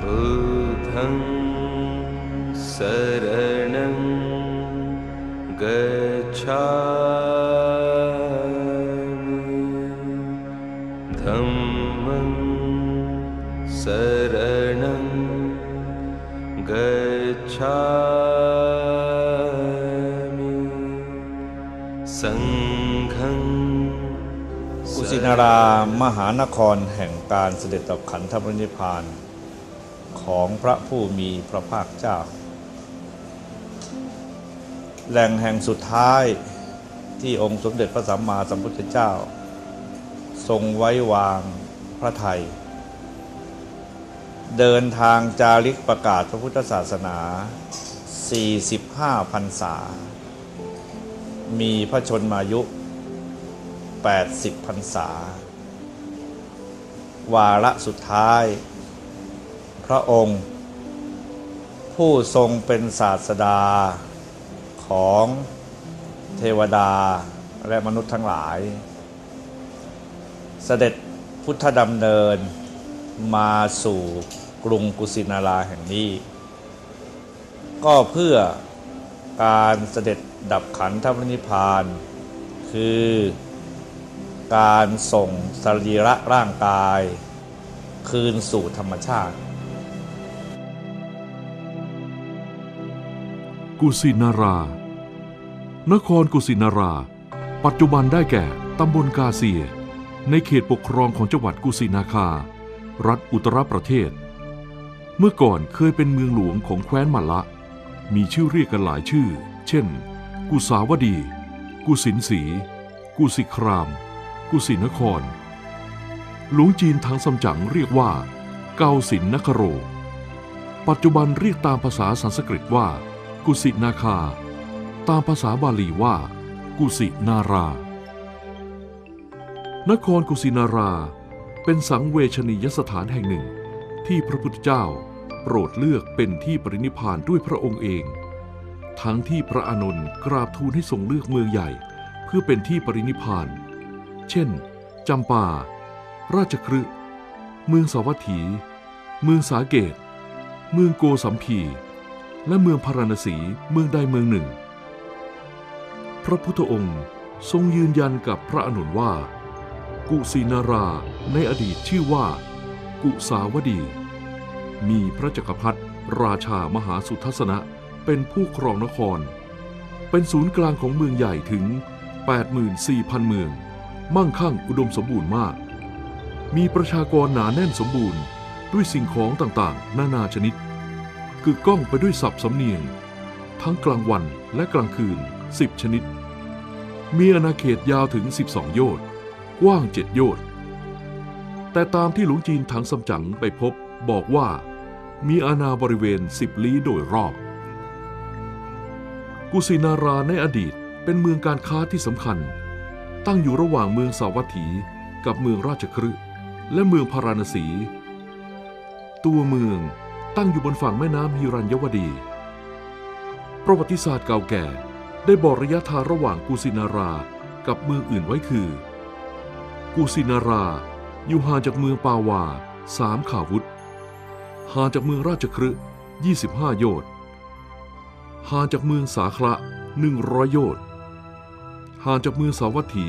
बुद्धं शरणं गच्छामि धम्मं शरणं गच्छामि सङ्घं กุสินารามหานครแห่งการเสด็จดับขันธปรินิพพาน ของพระผู้มีพระภาคเจ้า แหล่งแห่งสุดท้ายที่องค์สมเด็จพระสัมมาสัมพุทธเจ้า ทรงไว้วางพระไทย เดินทางจาริกประกาศพระพุทธศาสนา 45พรรษา มีพระชนมายุ 80พรรษา วาระสุดท้าย พระองค์ ผู้ทรงเป็นศาสดาของเทวดาและมนุษย์ทั้งหลาย เสด็จพุทธดำเนินมาสู่กรุงกุสินาราแห่งนี้ ก็เพื่อการเสด็จดับขันธปรินิพพาน คือการส่งสรีระร่างกาย คืนสู่ธรรมชาติ กุสินารา นครกุสินารา ปัจจุบันได้แก่ตำบลกาเซีย ในเขตปกครองของจังหวัดกุสินาคา รัฐอุตรประเทศ เมื่อก่อนเคยเป็นเมืองหลวงของแคว้นมัลละ มีชื่อเรียกกันหลายชื่อ เช่น กุสาวดี กุสินสี กุสิคราม กุสินคร หลวงจีนทางสำจังเรียกว่า เกาสินนคโร ปัจจุบันเรียกตามภาษาสันสกฤตว่า กุสินาคา ตามภาษาบาลีว่า กุสินารา นครกุสินาราเป็นสังเวชนียสถานแห่งหนึ่ง ที่พระพุทธเจ้าโปรดเลือกเป็นที่ปรินิพานด้วยพระองค์เอง ทั้งที่พระอานนท์กราบทูลให้ทรงเลือกเมืองใหญ่ เพื่อเป็นที่ปรินิพพาน เช่นจำปา ราชครึเมืองสาวัตถี เมืองสาเกต เมืองโกสัมพี และเมืองพาราณสีเมืองใดเมืองหนึ่ง พระพุทธองค์ทรงยืนยันกับพระอนุนว่า กุสินาราในอดีตชื่อว่า กุสาวดี มีพระจักรพรรดิราชามหาสุทัศนะเป็นผู้ครองนคร เป็นศูนย์กลางของเมืองใหญ่ถึง 84,000 เมือง มั่งคั่งอุดมสมบูรณ์มาก มีประชากรหนาแน่นสมบูรณ์ด้วยสิ่งของต่างๆ นานาชนิด กึกก้องไปด้วยศัพท์สำเนียง ทั้งกลางวันและกลางคืน 10 ชนิด มีอาณาเขตยาวถึง 12 โยชน์กว้าง 7 โยชน์แต่ตามที่หลวงจีนถังสำจั๋งไปพบบอกว่ามีอาณาบริเวณ 10 ลี้โดยรอบ กุสินาราในอดีตเป็นเมืองการค้าที่สำคัญ ตั้งอยู่ระหว่างเมืองสาวัตถีกับเมืองราชคฤห์และเมืองพาราณสี ตัวเมือง ตั้งอยู่บนฝั่งแม่น้ำฮิรัญยวดี ประวัติศาสตร์เก่าแก่ได้บอกระยะทางระหว่างกุสินารากับเมืองอื่นไว้คือกุสินาราอยู่ห่างจากเมืองปาวาสามขาวุธห่างจากเมืองราชคฤห์25 โยชน์ห่างจากเมืองสาคระ100 โยชน์ห่างจากเมืองสาวัตถี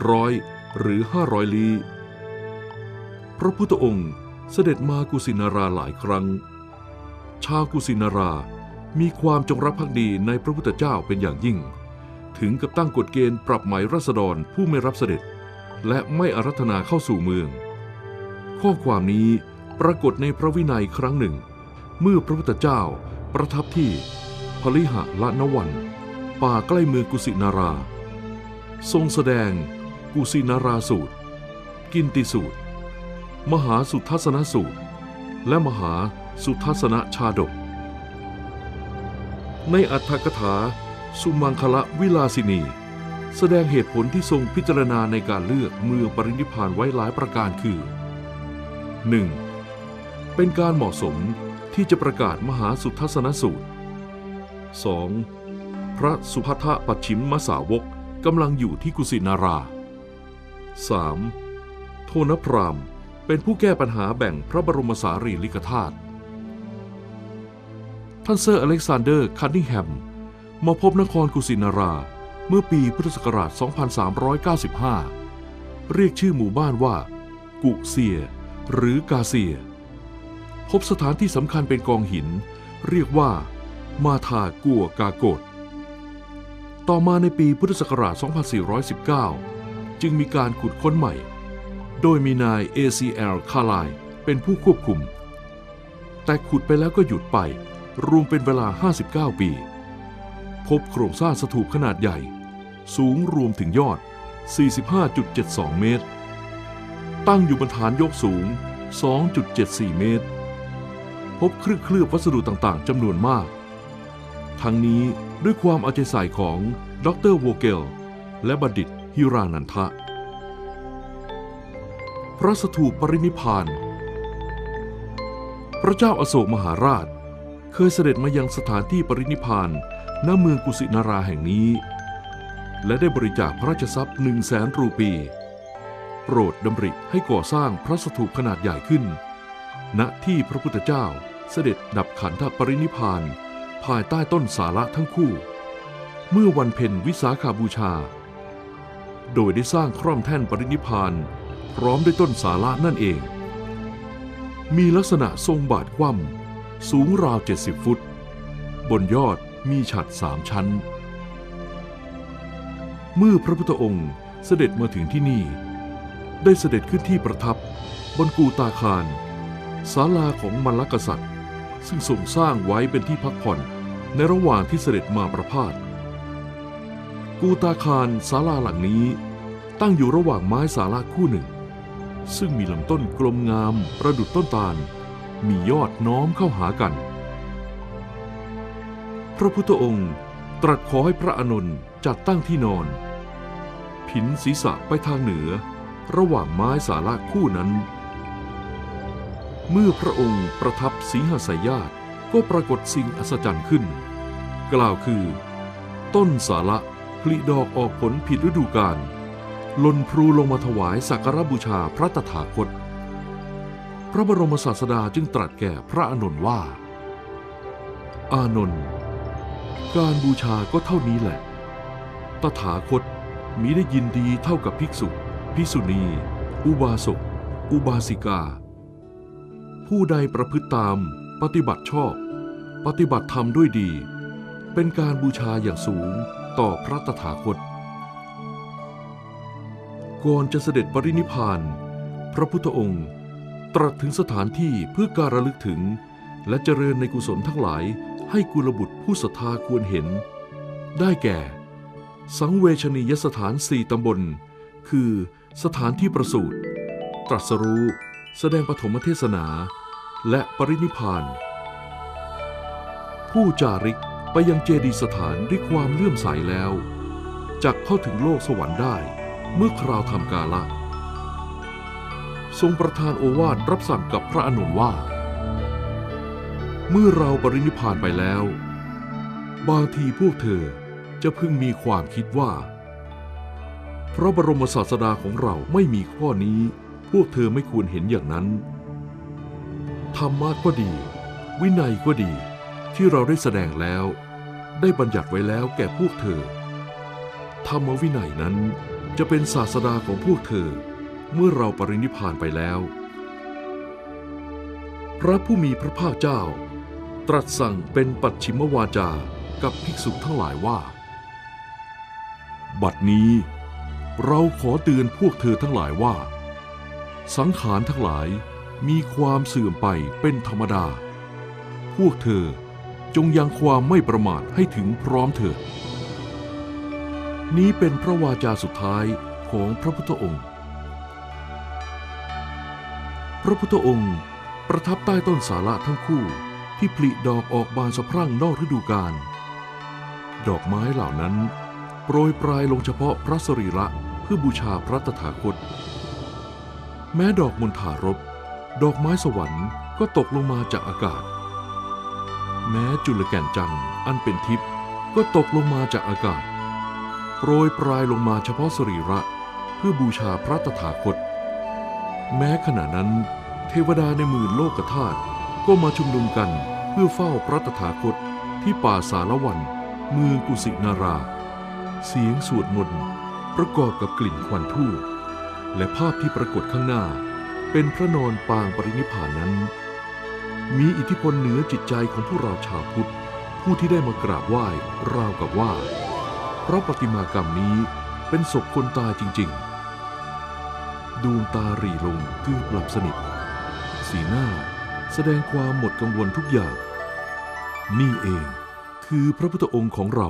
700 หรือ 500 ลี้พระพุทธองค์ เสด็จมากุสินาราหลายครั้ง ชาวกุสินารามีความจงรักภักดีในพระพุทธเจ้าเป็นอย่างยิ่ง ถึงกับตั้งกฎเกณฑ์ปรับหมายรัษฎรผู้ไม่รับเสด็จ และไม่อารัธนาเข้าสู่เมือง ข้อความนี้ปรากฏในพระวินัยครั้งหนึ่ง เมื่อพระพุทธเจ้าประทับที่พลิหะละนวัน ป่าใกล้เมืองกุสินารา ทรงแสดงกุสินาราสูตร กินติสูตร มหาสุทัศนสูตร และมหาสุทัศนชาดก ในอัตถกถาสุมังคละวิลาสินี แสดงเหตุผลที่ทรงพิจารณาในการเลือกเมืองปรินิพานไว้หลายประการคือ 1. เป็นการเหมาะสมที่จะประกาศมหาสุทัศนสูตร 2. พระสุภัทปัจฉิมมสาวกกำลังอยู่ที่กุสินารา 3. โทนพราม เป็นผู้แก้ปัญหาแบ่งพระบรมสารีริกธาตุ ท่านเซอร์อเล็กซานเดอร์ คันนิงแฮม มาพบนครกุสินารา เมื่อปีพุทธศักราช 2395 เรียกชื่อหมู่บ้านว่า กุเซีย หรือกาเซีย พบสถานที่สำคัญเป็นกองหิน เรียกว่า มาทากัวกาโกดต่อมาในปีพุทธศักราช 2419 จึงมีการขุดค้นใหม่ โดยมีนาย ACL คาไลเป็นผู้ควบคุม แต่ขุดไปแล้วก็หยุดไป รวมเป็นเวลา 59 ปี พบโครงสร้างสถูปขนาดใหญ่ สูงรวมถึงยอด 45.72 เมตร ตั้งอยู่บนฐานยกสูง 2.74 เมตร พบเครื่องเคลือบวัสดุต่างๆจำนวนมาก ทั้งนี้ด้วยความเอาใจใส่ของดรโวเกล และบัณฑิตฮิรานันทะ พระสถูปปรินิพาน พระเจ้าอาโศกมหาราช เคยเสด็จมายังสถานที่ปรินิพานณเมืองกุสินาราแห่งนี้ และได้บริจาคพระราชทรัพย์หนึ่งแสนรูปี โปรดดำริให้ก่อสร้างพระสถูปขนาดใหญ่ขึ้น ณที่พระพุทธเจ้าเสด็จดับขันธปรินิพาน ภายใต้ต้นสาระทั้งคู่ เมื่อวันเพ็ญวิสาขาบูชา โดยได้สร้างคร่อมแท่นปรินิพาน พร้อมด้วยต้นสาระนั่นเอง มีลักษณะทรงบาทคว่ำสูงราว 70 ฟุต บนยอดมีฉัดสามชั้น เมื่อพระพุทธองค์เสด็จมาถึงที่นี่ ได้เสด็จขึ้นที่ประทับบนกูตาคารศาลาของมลกษัตริย์ ซึ่งทรงสร้างไว้เป็นที่พักผ่อนในระหว่างที่เสด็จมาประพาสกูตาคารศาลาหลังนี้ตั้งอยู่ระหว่างไม้สาลาคู่หนึ่ง ซึ่งมีลำต้นกลมงามประดุดต้นตาล มียอดน้อมเข้าหากัน พระพุทธองค์ตรัสขอให้พระอานนท์จัดตั้งที่นอน ผินศีรษะไปทางเหนือ ระหว่างไม้สาระคู่นั้น เมื่อพระองค์ประทับสีหสายญาติก็ปรากฏสิ่งอัศจรรย์ขึ้น กล่าวคือ ต้นสาระผลิดอกออกผลผิดฤดูกาล ล่นพลูลงมาถวายสักการบูชาพระตถาคต พระบรมศาสดาจึงตรัสแก่พระอานนท์ว่า อานนท์การบูชาก็เท่านี้แหละ ตถาคตมีได้ยินดีเท่ากับภิกษุ ภิกษุณี อุบาสก อุบาสิกา ผู้ใดประพฤติตามปฏิบัติชอบ ปฏิบัติธรรมด้วยดี เป็นการบูชาอย่างสูงต่อพระตถาคต ก่อนจะเสด็จปรินิพาน พระพุทธองค์ ตรัสถึงสถานที่เพื่อการระลึกถึง และเจริญในกุศลทั้งหลายให้กุลบุตรผู้ศรัทธาควรเห็น ได้แก่ สังเวชนียสถานสี่ตำบล คือสถานที่ประสูติตรัสรู้ แสดงปฐมเทศนา และปรินิพาน ผู้จาริกไปยังเจดีสถานด้วยความเลื่อมใสแล้วจักเข้าถึงโลกสวรรค์ได้ เมื่อคราวทำกาละ ทรงประทานโอวาทรับสั่งกับพระอานนว่า เมื่อเราปรินิพพานไปแล้ว บางทีพวกเธอจะพึงมีความคิดว่า พระบรมศาสดาของเราไม่มีข้อนี้ พวกเธอไม่ควรเห็นอย่างนั้น ธรรมะก็ดี วินัยก็ดีที่เราได้แสดงแล้ว ได้บัญญัติไว้แล้วแก่พวกเธอ ธรรมวินัยนั้น จะเป็นศาสดาของพวกเธอ เมื่อเราปรินิพานไปแล้ว พระผู้มีพระภาคเจ้า ตรัสสั่งเป็นปัจฉิมวาจากับภิกษุทั้งหลายว่า บัดนี้ เราขอเตือนพวกเธอทั้งหลายว่า สังขารทั้งหลายมีความเสื่อมไปเป็นธรรมดา พวกเธอจงยังความไม่ประมาทให้ถึงพร้อมเถิด นี้เป็นพระวาจาสุดท้ายของพระพุทธองค์ พระพุทธองค์ประทับใต้ต้นสาระทั้งคู่ที่ผลิดอกออกบานสะพรั่งนอกฤดูกาล ดอกไม้เหล่านั้นโปรยปลายลงเฉพาะพระสรีระเพื่อบูชาพระตถาคต แม้ดอกมณฑารบ ดอกไม้สวรรค์ก็ตกลงมาจากอากาศ แม้จุลแก่นจันทร์อันเป็นทิพย์ก็ตกลงมาจากอากาศ โปรยปลายลงมาเฉพาะสรีระ เพื่อบูชาพระตถาคต แม้ขณะนั้น เทวดาในหมื่นโลกธาตุก็มาชุมนุมกันเพื่อเฝ้าพระตถาคตที่ป่าสารวัน เมืองกุสินารา เสียงสวดมนต์ประกอบกับกลิ่นควันทูปและภาพที่ปรากฏข้างหน้า เป็นพระนอนปางปรินิพานนั้น มีอิทธิพลเหนือจิตใจของพวกเราชาวพุทธ ผู้ที่ได้มากราบไหว้ราวกับว่า เพราะประติมากรรมนี้เป็นศพคนตายจริง ๆ ดวงตาหรี่ลงเกือบหลับสนิท สีหน้าแสดงความหมดกังวลทุกอย่าง นี่เองคือพระพุทธองค์ของเรา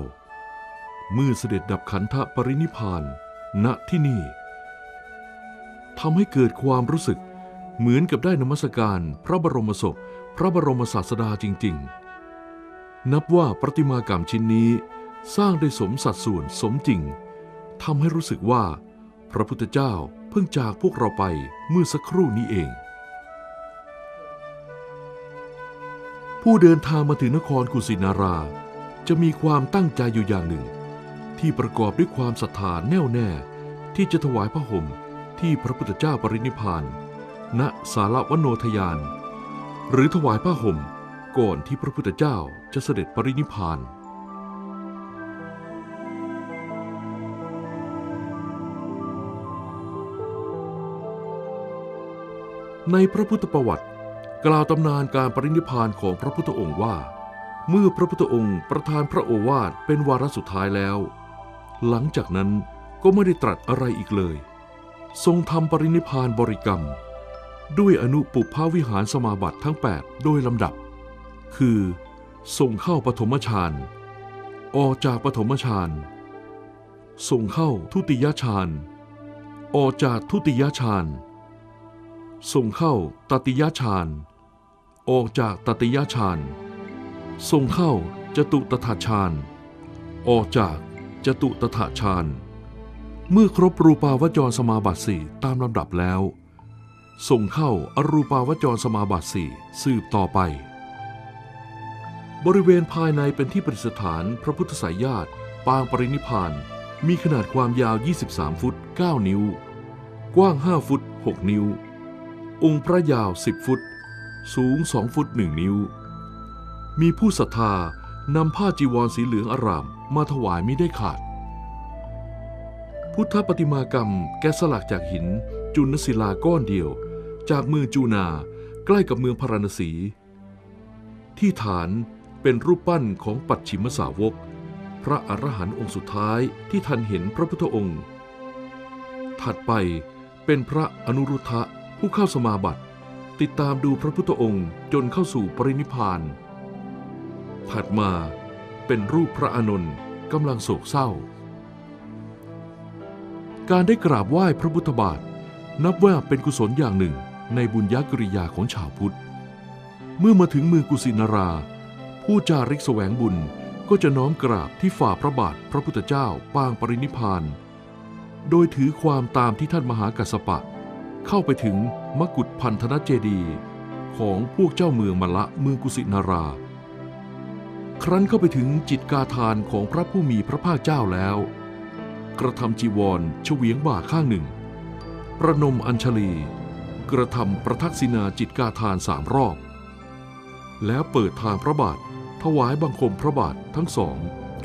เมื่อเสด็จดับขันธปรินิพพานณที่นี่ทำให้เกิดความรู้สึกเหมือนกับได้นมัสการพระบรมศพ พระบรมศาสดาจริง ๆ นับว่าประติมากรรมชิ้นนี้ สร้างได้สมสัดส่วนสมจริงทำให้รู้สึกว่า พระพุทธเจ้าเพิ่งจากพวกเราไปเมื่อสักครู่นี้เอง ผู้เดินทางมาถึงนครกุสินารา จะมีความตั้งใจอยู่อย่างหนึ่ง ที่ประกอบด้วยความศรัทธาแน่วแน่ ที่จะถวายพระห่มที่พระพุทธเจ้าปรินิพาน ณสารวโนทยาน หรือถวายผ้าห่มก่อนที่พระพุทธเจ้าจะเสด็จปรินิพาน ในพระพุทธประวัติ กล่าวตำนานการปรินิพานของพระพุทธองค์ว่า เมื่อพระพุทธองค์ประทานพระโอวาทเป็นวาระสุดท้ายแล้ว หลังจากนั้นก็ไม่ได้ตรัสอะไรอีกเลย ทรงทำปรินิพานบริกรรม ด้วยอนุปุพพวิหารสมาบัติทั้ง 8 โดยลำดับ คือส่งเข้าปฐมฌานออกจากปฐมฌานส่งเข้าทุติยฌาน ออกจากทุติยฌาน ส่งเข้าตติยฌาน ออกจากตติยฌาน ส่งเข้าจตุตถาฌาน ออกจากจตุตถาฌาน เมื่อครบรูปาวจรสมาบัติสี่ตามลำดับแล้ว ส่งเข้าอรูปาวจรสมาบัติสี่สืบต่อไป บริเวณภายในเป็นที่ประดิษฐานพระพุทธสายญาติปางปรินิพานมีขนาดความยาว 23 ฟุต 9 นิ้ว กว้าง 5 ฟุต 6 นิ้ว องค์พระยาว10ฟุต สูง2ฟุต1นิ้ว มีผู้ศรัทธานำผ้าจีวรสีเหลืองอารามมาถวายม่ได้ขาด พุทธปฏิมากรรมแกะสลักจากหินจุลศิลาก้อนเดียว จากเมืองจูนาใกล้กับเมืองพาราณสี ที่ฐานเป็นรูปปั้นของปัจฉิมสาวก พระอรหันต์องค์สุดท้ายที่ทันเห็นพระพุทธองค์ ถัดไปเป็นพระอนุรุทธะ ผู้เข้าสมาบัติ ติดตามดูพระพุทธองค์จนเข้าสู่ปรินิพาน ถัดมาเป็นรูปพระอานนท์กำลังโศกเศร้า การได้กราบไหว้พระพุทธบาท นับว่าเป็นกุศลอย่างหนึ่งในบุญญากริยาของชาวพุทธ เมื่อมาถึงมือกุสินารา ผู้จาริกแสวงบุญก็จะน้อมกราบที่ฝ่าพระบาทพระพุทธเจ้าปางปรินิพพาน โดยถือความตามที่ท่านมหากัสสปะ เข้าไปถึงมกุฏพันธนเจดีของพวกเจ้าเมืองมละเมืองกุสินารา ครั้นเข้าไปถึงจิตกาทานของพระผู้มีพระภาคเจ้าแล้ว กระทำจีวรเฉวียงบ่าข้างหนึ่ง ประนมอัญชลี กระทำประทักษิณาจิตกาทานสามรอบ แล้วเปิดทางพระบาทถวายบังคมพระบาททั้งสอง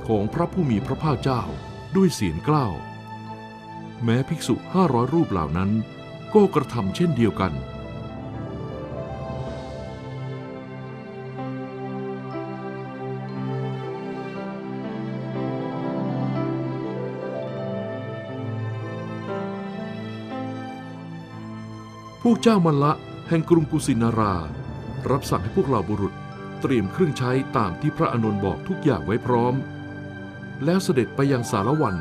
ของพระผู้มีพระภาคเจ้าด้วยเสียงกล้าว แม้ภิกษุห้าร้อยรูปเหล่านั้น ก็กระทำเช่นเดียวกัน พวกเจ้ามันละแห่งกรุงกุสินารา รับสั่งให้พวกเราบุรุษเตรียมเครื่องใช้ตามที่พระอานนท์บอกทุกอย่างไว้พร้อม แล้วเสด็จไปยังสารวัน